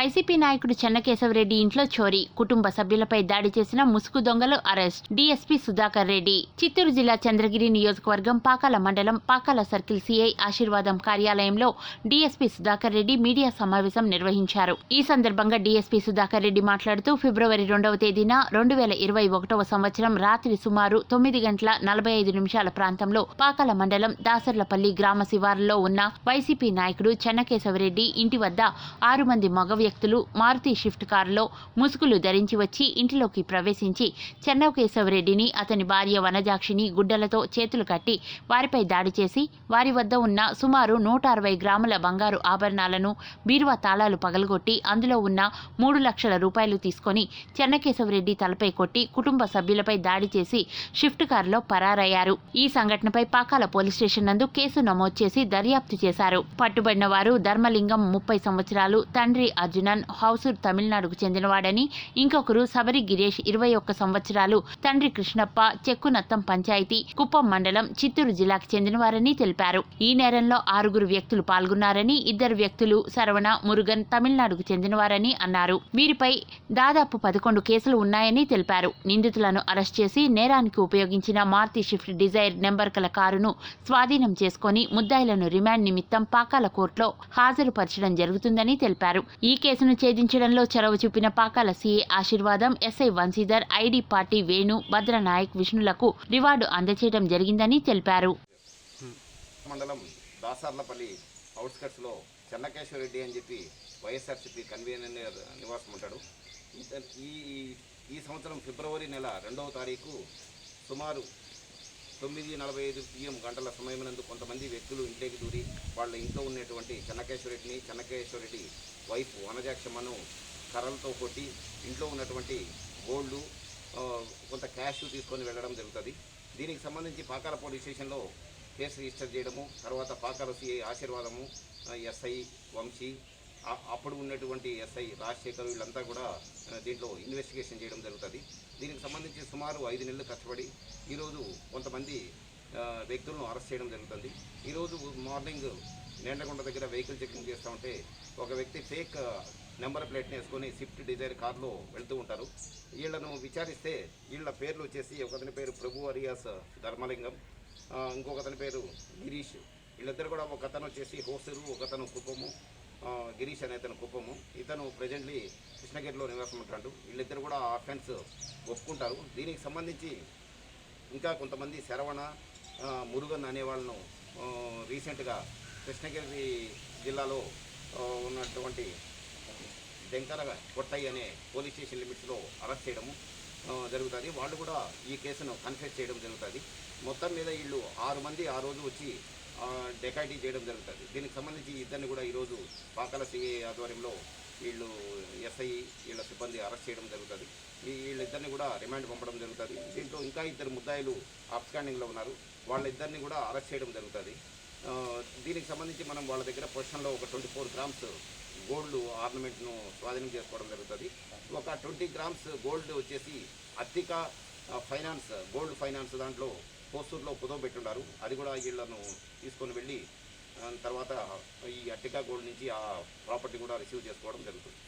YCP నాయకుడు చెన్నకేశవరెడ్డి ఇంట్లో చోరీ కుటుంబ సభ్యులపై దాడి చేసిన ముసుగు దొంగలు అరెస్ట్ డీఎస్పీ సుధాకర్ రెడ్డి. చిత్తూరు జిల్లా చంద్రగిరి నియోజకవర్గం పాకాల మండలం పాకాల సర్కిల్ సిఐ ఆశీర్వాదం కార్యాలయంలో డీఎస్పీ సుధాకర్ రెడ్డి మీడియా సమావేశం నిర్వహించారు. ఈ సందర్భంగా డీఎస్పీ సుధాకర్ రెడ్డి మాట్లాడుతూ ఫిబ్రవరి రెండవ తేదీన రెండు వేల ఇరవై ఒకటవ సంవత్సరం రాత్రి సుమారు తొమ్మిది గంటల నలభై ఐదు నిమిషాల ప్రాంతంలో పాకాల మండలం దాసర్లపల్లి గ్రామ శివారులో ఉన్న వైసీపీ నాయకుడు చెన్నకేశవరెడ్డి ఇంటి వద్ద ఆరు మంది మగ వ్యక్తులు మారుతి షిఫ్ట్ కారులో ముసుగులు ధరించి వచ్చి ఇంటిలోకి ప్రవేశించి చెన్నకేశవరెడ్డిని అతని భార్య వనజాక్షిని గుడ్డలతో చేతులు కట్టి వారిపై దాడి చేసి వారి వద్ద ఉన్న సుమారు నూట అరవై గ్రాముల బంగారు ఆభరణాలను బీరువా తాళాలు పగలగొట్టి అందులో ఉన్న మూడు లక్షల రూపాయలు తీసుకొని చెన్నకేశవరెడ్డి తలపై కొట్టి కుటుంబ సభ్యులపై దాడి చేసి షిఫ్ట్ కారులో పరారయ్యారు. ఈ సంఘటనపై పాకాల పోలీస్ స్టేషన్ నందు కేసు నమోదు చేసి దర్యాప్తు చేశారు. పట్టుబడిన వారు ధర్మలింగం ముప్పై సంవత్సరాలు తండ్రి అర్జున్ అర్జునన్ హౌసూర్ తమిళనాడుకు చెందినవాడని ఇంకొకరు సబరి గిరీష్ ఇరవై ఒక్క సంవత్సరాలు తండ్రి కృష్ణప్ప చెక్కునత్తం పంచాయతీ కుప్పం మండలం చిత్తూరు జిల్లాకు చెందినవారని తెలిపారు. ఈ నేరంలో ఆరుగురు వ్యక్తులు పాల్గొన్నారని ఇద్దరు వ్యక్తులు శరవణ మురుగన్ తమిళనాడుకు చెందినవారని అన్నారు. వీరిపై దాదాపు పదకొండు కేసులు ఉన్నాయని తెలిపారు. నిందితులను అరెస్ట్ చేసి నేరానికి ఉపయోగించిన మారుతి షిఫ్ట్ డిజైర్ నెంబర్ కల కారును స్వాధీనం చేసుకొని ముద్దాయిలను రిమాండ్ నిమిత్తం పాకాల కోర్టులో హాజరుపరచడం జరుగుతుందని తెలిపారు. ఈ కేసును ఛేదించడంలో చొరవ చూపిన Pakala CA Ashirvadam SI Vamsidhar ID party Venu Bhadranayak విష్ణులకు reward అందజేయడం జరిగిందని తెలిపారు. మండలం దాసార్లపల్లి అవుట్స్కట్స్లో చెన్నకేశ్వరరెడ్డి అని చెప్పి వైఎస్ఆర్సీపీ కన్వీనర్ నివాసం ఉంటాడు. ఈ- ఈ సంవత్సరం ఫిబ్రవరి నెల రెండవ తారీఖు సుమారు తొమ్మిది నలభై ఐదు పిఎం గంటల సమయమునందు కొంతమంది వ్యక్తులు ఇంట్లోకి దూరి వాళ్ళ ఇంట్లో ఉన్నటువంటి చెన్నకేశ్వరరెడ్డిని చెన్నకేశ్వరరెడ్డి వైఫ్ వనజాక్షమ్మను కర్రలతో కొట్టి ఇంట్లో ఉన్నటువంటి గోల్డ్ కొంత క్యాష్ తీసుకొని వెళ్ళడం జరుగుతుంది. దీనికి సంబంధించి పాకాల పోలీస్ స్టేషన్లో కేసు రిజిస్టర్ చేయడము తర్వాత పాకాల సిఐ ఆశీర్వాదము ఎస్ఐ వంశీ అప్పుడు ఉన్నటువంటి ఎస్ఐ రాజశేఖర్ వీళ్ళంతా కూడా దీంట్లో ఇన్వెస్టిగేషన్ చేయడం జరుగుతుంది. దీనికి సంబంధించి సుమారు ఐదు నెలలు కష్టపడి ఈరోజు కొంతమంది వ్యక్తులను అరెస్ట్ చేయడం జరుగుతుంది. ఈరోజు మార్నింగ్ నేండకొండ దగ్గర వెహికల్ చెకింగ్ చేస్తూ ఉంటే ఒక వ్యక్తి ఫేక్ నెంబర్ ప్లేట్ని వేసుకొని స్విఫ్ట్ డిజైర్ కార్లో వెళ్తూ ఉంటారు. వీళ్ళను విచారిస్తే వీళ్ళ పేర్లు వచ్చేసి ఒకతని పేరు ప్రభు అరియాస్ ధర్మలింగం ఇంకొకతని పేరు గిరీష్. వీళ్ళిద్దరు కూడా ఒక అతను వచ్చేసి హోసరు ఒకతను కుప్పము గిరీష్ అనే అతను కుప్పము. ఇతను ప్రజెంట్లీ కృష్ణగిరిలో నివాసం ఉంటాడు వీళ్ళిద్దరు కూడా ఆ ఒప్పుకుంటారు. దీనికి సంబంధించి ఇంకా కొంతమంది శరవణ మురుగన్ అనే వాళ్ళను రీసెంట్గా కృష్ణగిరి జిల్లాలో ఉన్నటువంటి డెంకర కొట్టయ్య అనే పోలీస్ స్టేషన్ లిమిట్స్లో అరెస్ట్ చేయడము జరుగుతుంది. వాళ్ళు కూడా ఈ కేసును కన్ఫెస్ చేయడం జరుగుతుంది. మొత్తం మీద వీళ్ళు ఆరు మంది ఆ రోజు వచ్చి డెకాయిటీ చేయడం జరుగుతుంది. దీనికి సంబంధించి ఇద్దరిని కూడా ఈరోజు పాకాల సిఐ ఆధ్వర్యంలో వీళ్ళు ఎస్ఐ వీళ్ళ సిబ్బంది అరెస్ట్ చేయడం జరుగుతుంది. వీళ్ళిద్దరిని కూడా రిమాండ్ పంపడం జరుగుతుంది. దీంట్లో ఇంకా ఇద్దరు ముద్దాయిలు అప్స్టాండింగ్లో ఉన్నారు. వాళ్ళిద్దరిని కూడా అరెస్ట్ చేయడం జరుగుతుంది. దీనికి సంబంధించి మనం వాళ్ళ దగ్గర పొజిషన్లో ఒక ట్వంటీ ఫోర్ గ్రామ్స్ గోల్డ్ ఆర్నమెంట్ను స్వాధీనం చేసుకోవడం జరుగుతుంది. ఒక ట్వంటీ గ్రామ్స్ గోల్డ్ వచ్చేసి అత్తిక ఫైనాన్స్ గోల్డ్ ఫైనాన్స్ దాంట్లో పోస్తూరులో కుదవబెట్టున్నారు అది కూడా వీళ్ళను తీసుకొని వెళ్ళి తర్వాత ఈ అట్టికా గోల్డ్ నుంచి ఆ ప్రాపర్టీ కూడా రిసీవ్ చేసుకోవడం జరుగుతుంది.